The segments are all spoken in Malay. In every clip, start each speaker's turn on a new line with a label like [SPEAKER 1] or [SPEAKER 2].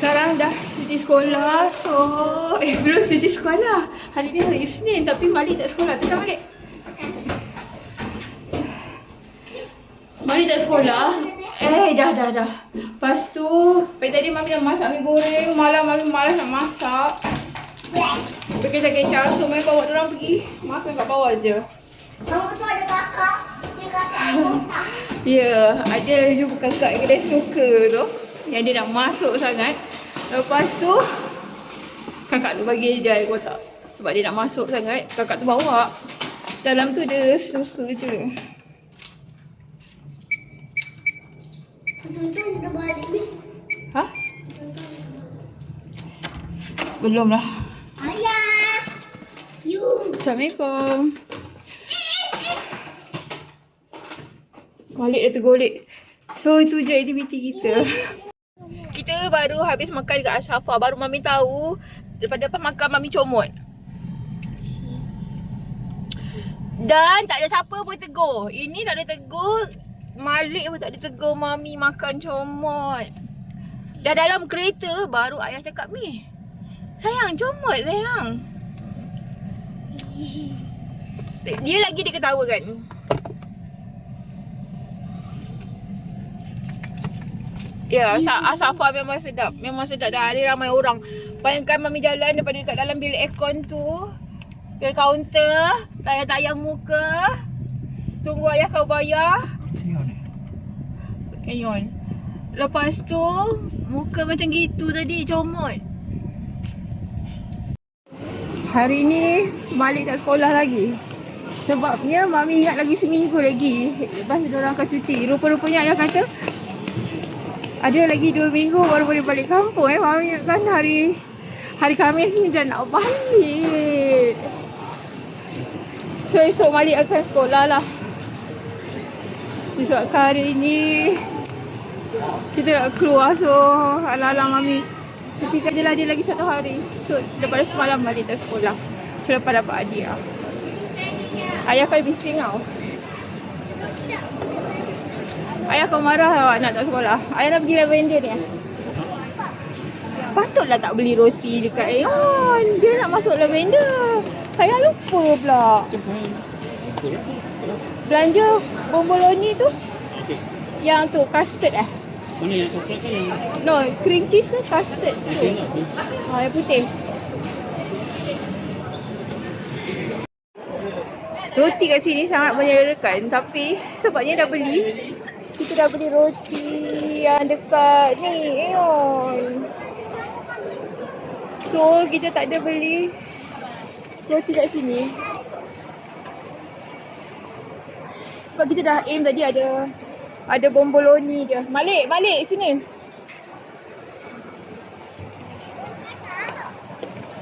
[SPEAKER 1] Sekarang dah cuti sekolah. So, eh belum cuti sekolah. Hari ni hari Isnin tapi Malik tak sekolah. Tak Malik? Malik tak sekolah. Eh dah dah dah. Lepas tu, pagi tadi Mami dah masak mi goreng. Malam Mami malas nak masak. Pergi kecap-kecap. So, Mami bawa orang pergi makan kat bawah je.
[SPEAKER 2] Mama tu ada kakak. Dia kata aku tak.
[SPEAKER 1] Ya, ada lagi jumpa kakak yang kedai snooker tu Yang dia nak masuk sangat. Lepas tu Kakak tu bagi je air kotak. Sebab dia nak masuk sangat Kakak tu bawa. Dalam tu ada snooker je.
[SPEAKER 2] Tuntun kita balik ni.
[SPEAKER 1] Ha? Belum lah
[SPEAKER 2] Ayah. You.
[SPEAKER 1] Assalamualaikum. Malik dah tergolek. So itu je aktiviti kita Baru habis makan dekat Ashafa Baru Mami tahu Daripada depan makan Mami comot. Dan tak ada siapa pun tegur. Ini tak ada tegur Malik pun tak ada tegur Mami makan comot. Dah dalam kereta baru ayah cakap ni Sayang comot sayang. Dia lagi dia ketawa kan Ya, Asa- Asafa memang sedap. Memang sedap dah ada ramai orang. Bayangkan mami jalan daripada dekat dalam bilik aircon tu ke kaunter, tayang-tayang muka. Tunggu ayah kau bayar. Ayon. Lepas tu muka macam gitu tadi comot. Hari ni Malik tak sekolah lagi. Sebabnya mami ingat lagi seminggu lagi. Lepas tu orang akan cuti. Rupa-rupanya ayah kata ada lagi dua minggu baru boleh balik kampung eh. Mami kan hari hari Khamis ni dah nak balik. So esok Malik akan sekolah lah. Disebabkan hari ni kita nak keluar so alang-alang Mami cutikan je lah dia lagi satu hari. So daripada semalam Malik tak sekolah. Selepas dapat hadiah. Ayah kan bising tau. Ayah kau marah awak nak tak sekolah. Ayah nak pergi lavender ni. eh? Patutlah tak beli roti dekat Aeon. Dia nak masuk lavender. Saya lupa pula. Belanja bomboloni tu. Yang tu custard eh.
[SPEAKER 3] Mana yang coklat yang
[SPEAKER 1] No, cream cheese tu custard tu. Ha, yang putih. Roti kat sini sangat menyerakan tapi sebabnya dah beli kita dah beli roti yang dekat ni Aeon. So kita tak ada beli roti kat sini. Sebab kita dah aim tadi ada ada bomboloni dia. Malik, Malik sini.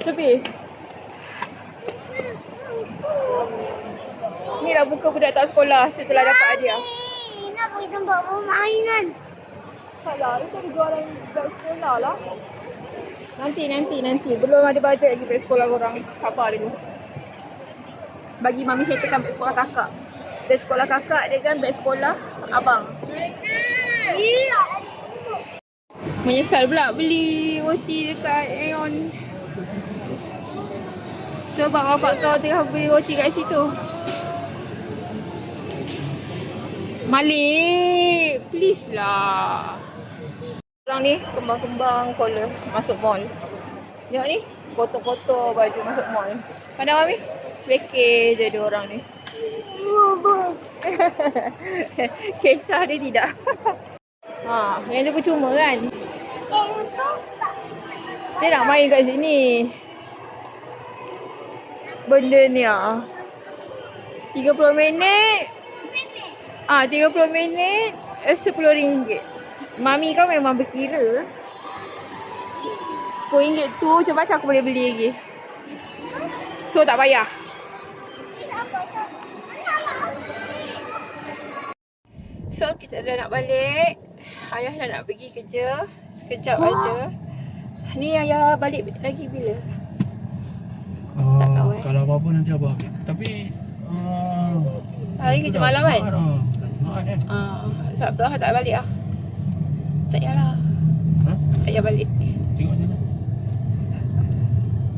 [SPEAKER 1] Tepi. Ni dah buka budak tak sekolah setelah dapat hadiah.
[SPEAKER 2] Ni pergi tempat permainan.
[SPEAKER 1] Salah, itu ada jualan budak sekolah lah. Nanti, nanti, nanti. Belum ada bajet lagi beg sekolah korang. Sabar dulu. Bagi mami settlekan beg sekolah kakak. Beg sekolah kakak dia kan beg sekolah abang.
[SPEAKER 2] Iya.
[SPEAKER 1] Menyesal pula beli roti dekat Aeon. Sebab bapak kau tengah beli roti kat situ. Malik, please lah. Orang ni kembang-kembang kola masuk mall. Tengok ni, kotor-kotor baju masuk mall. Pandang mami? Lekeh je dia orang ni. Kisah dia tidak. ha, yang tu percuma kan? Dia nak main kat sini. Benda ni ah. 30 minit. Ah, 30 minit eh, 10 ringgit. Mami kau memang berkira. 10 ringgit tu macam-macam aku boleh beli lagi. So tak payah. So kita dah nak balik. Ayah dah nak pergi kerja. Sekejap aja. Ni ayah balik lagi bila?
[SPEAKER 3] Oh,
[SPEAKER 1] Tak tahu, eh.
[SPEAKER 3] Kalau apa-apa nanti abang ambil. Tapi uh,
[SPEAKER 1] Hari kerja malam kan?
[SPEAKER 3] Oh, Kan?
[SPEAKER 1] Ah, sebab tu ah tak balik ah. Tak payahlah.
[SPEAKER 3] Ha?
[SPEAKER 1] Tak payah balik.
[SPEAKER 3] Tengok je lah.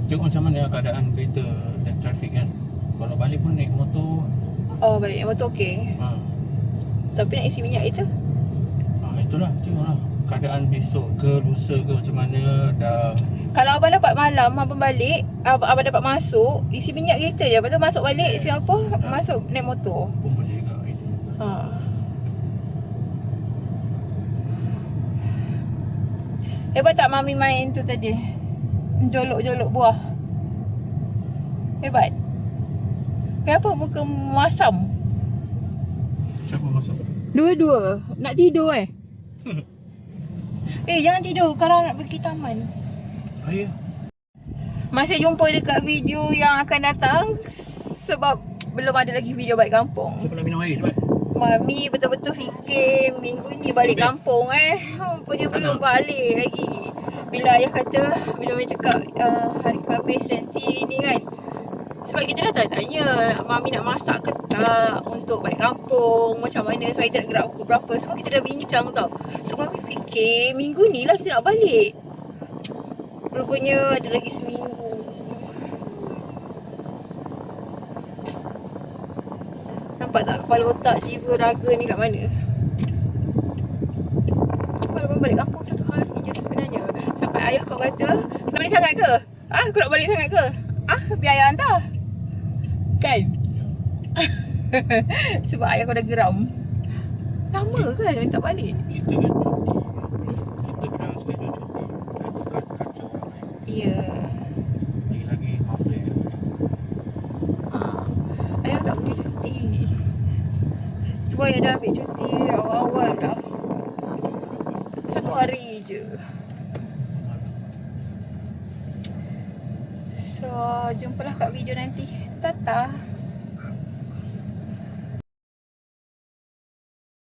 [SPEAKER 3] Tengok macam mana keadaan kereta dan trafik kan. Kalau balik pun naik motor.
[SPEAKER 1] Oh balik naik motor okey.
[SPEAKER 3] Ha.
[SPEAKER 1] Tapi nak isi minyak itu.
[SPEAKER 3] ha itulah tengoklah. Keadaan besok ke lusa ke macam mana dah
[SPEAKER 1] Kalau abang dapat malam, abang balik, abang, abang dapat masuk, isi minyak kereta je. Lepas tu masuk balik Singapura, masuk naik motor.
[SPEAKER 3] pun boleh juga.
[SPEAKER 1] Ha. Hebat tak mami main tu tadi? Jolok-jolok buah. Hebat. Kenapa muka masam?
[SPEAKER 3] Siapa masuk?
[SPEAKER 1] Dua-dua. Nak tidur eh? eh, jangan tidur kalau nak pergi taman.
[SPEAKER 3] Ayah.
[SPEAKER 1] Masih jumpa dekat video yang akan datang sebab belum ada lagi video balik kampung.
[SPEAKER 3] Siapa nak minum air cepat?
[SPEAKER 1] Mami betul-betul fikir minggu ni balik kampung eh. Rupanya
[SPEAKER 3] Tak
[SPEAKER 1] belum balik lagi. Bila ayah kata, bila Mami cakap uh, hari Khamis nanti ni kan. Sebab kita dah tanya Mami nak masak ke tak untuk balik kampung? Macam mana? So kita nak gerak pukul berapa? Semua kita dah bincang tau. So Mami fikir minggu ni lah kita nak balik. Rupanya ada lagi seminggu Nampak tak kepala otak jiwa raga ni kat mana? Kepala abang balik kampung satu hari je sebenarnya Sampai ayah kau kata Nak balik sangat ke? Ah, kau nak balik sangat ke? Ah, biar ayah hantar Kan? Sebab ayah kau dah geram Lama kan minta balik?
[SPEAKER 3] Kita kan cuti. Kita kena cuti. Kacau.
[SPEAKER 1] Ya
[SPEAKER 3] Lagi-lagi public.
[SPEAKER 1] Ah, Ayah tak boleh cuti Ayah dah ambil cuti awal-awal dah Satu hari je So, jumpalah kat video nanti. Tata.